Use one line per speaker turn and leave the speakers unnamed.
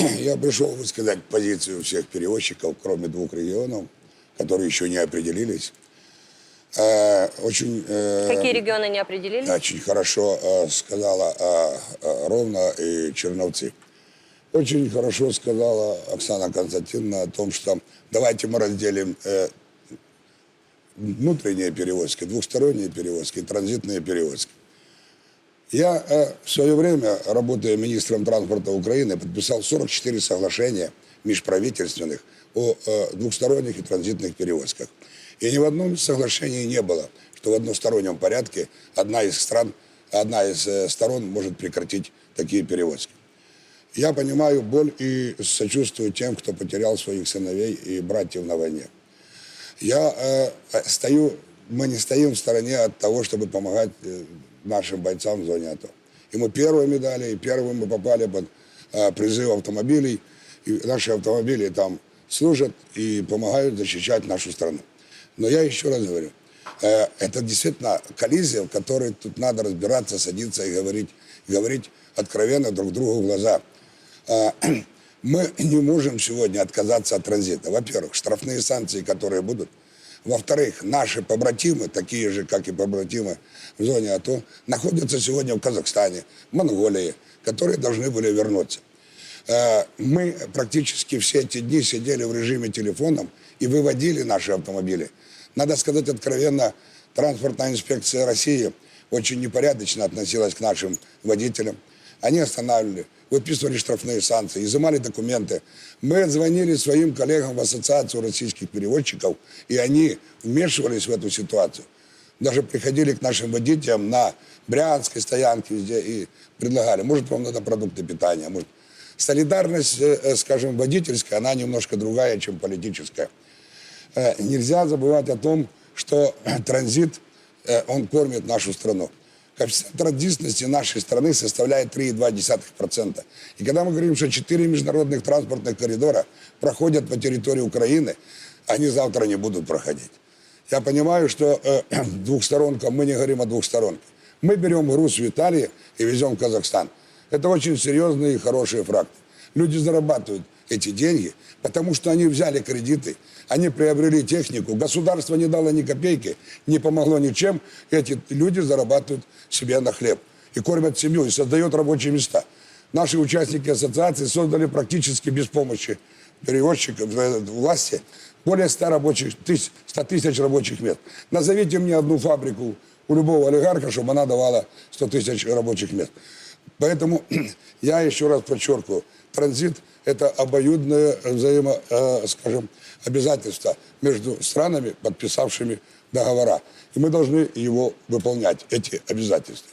Я пришел высказать позицию всех перевозчиков, кроме двух регионов, которые еще не определились. Э, Очень, э,
Какие регионы не определились?
очень хорошо э, сказала Ровно и Черновцы. Очень хорошо сказала Оксана Константиновна о том, что давайте мы разделим внутренние перевозки, двухсторонние перевозки, транзитные перевозки. Я э, в свое время, работая министром транспорта Украины, подписал 44 соглашения межправительственных о э, двухсторонних и транзитных перевозках. И ни в одном соглашении не было, что в одностороннем порядке одна из стран, одна из э, сторон может прекратить такие перевозки. Я понимаю боль и сочувствую тем, кто потерял своих сыновей и братьев на войне. Я э, стою, мы не стоим в стороне от того, чтобы помогать э, нашим бойцам в зоне АТО. И мы первыми дали, и первыми мы попали под э, призыв автомобилей. И наши автомобили там служат и помогают защищать нашу страну. Но я еще раз говорю, э, это действительно коллизия, в которой тут надо разбираться, садиться и говорить, говорить откровенно друг другу в глаза. Э, мы не можем сегодня отказаться от транзита. Во-первых, штрафные санкции, которые будут. Во-вторых, наши побратимы, такие же, как и побратимы в зоне АТО, находятся сегодня в Казахстане, Монголии, которые должны были вернуться. Э, Мы практически все эти дни сидели в режиме телефоном и выводили наши автомобили. Надо сказать откровенно, транспортная инспекция России очень непорядочно относилась к нашим водителям. Они останавливали, выписывали штрафные санкции, изымали документы. Мы звонили своим коллегам в Ассоциацию российских переводчиков, и они вмешивались в эту ситуацию. Даже приходили к нашим водителям на Брянской стоянке везде и предлагали, может, вам надо продукты питания, может. Солидарность, э, э, скажем, водительская, она немножко другая, чем политическая. Э, Нельзя забывать о том, что транзит, он кормит нашу страну. Коэффициент транзитности нашей страны составляет 3,2%. И когда мы говорим, что 4 международных транспортных коридора проходят по территории Украины, они завтра не будут проходить. Я понимаю, что э, двухсторонка, мы не говорим о двухсторонке. Мы берем груз в Италии и везем в Казахстан. Это очень серьезные и хорошие факты. Люди зарабатывают эти деньги, потому что они взяли кредиты, они приобрели технику, государство не дало ни копейки, не помогло ничем, эти люди зарабатывают себе на хлеб и кормят семью, и создают рабочие места. Наши участники ассоциации создали практически без помощи перевозчиков, э, власти более 100, рабочих, тысяч, 100 тысяч рабочих мест. Назовите мне одну фабрику у любого олигарха, чтобы она давала 100 тысяч рабочих мест. Поэтому я еще раз подчеркиваю, транзит – это обоюдное взаимо, э, скажем, обязательство между странами, подписавшими договора. И мы должны его выполнять, эти обязательства.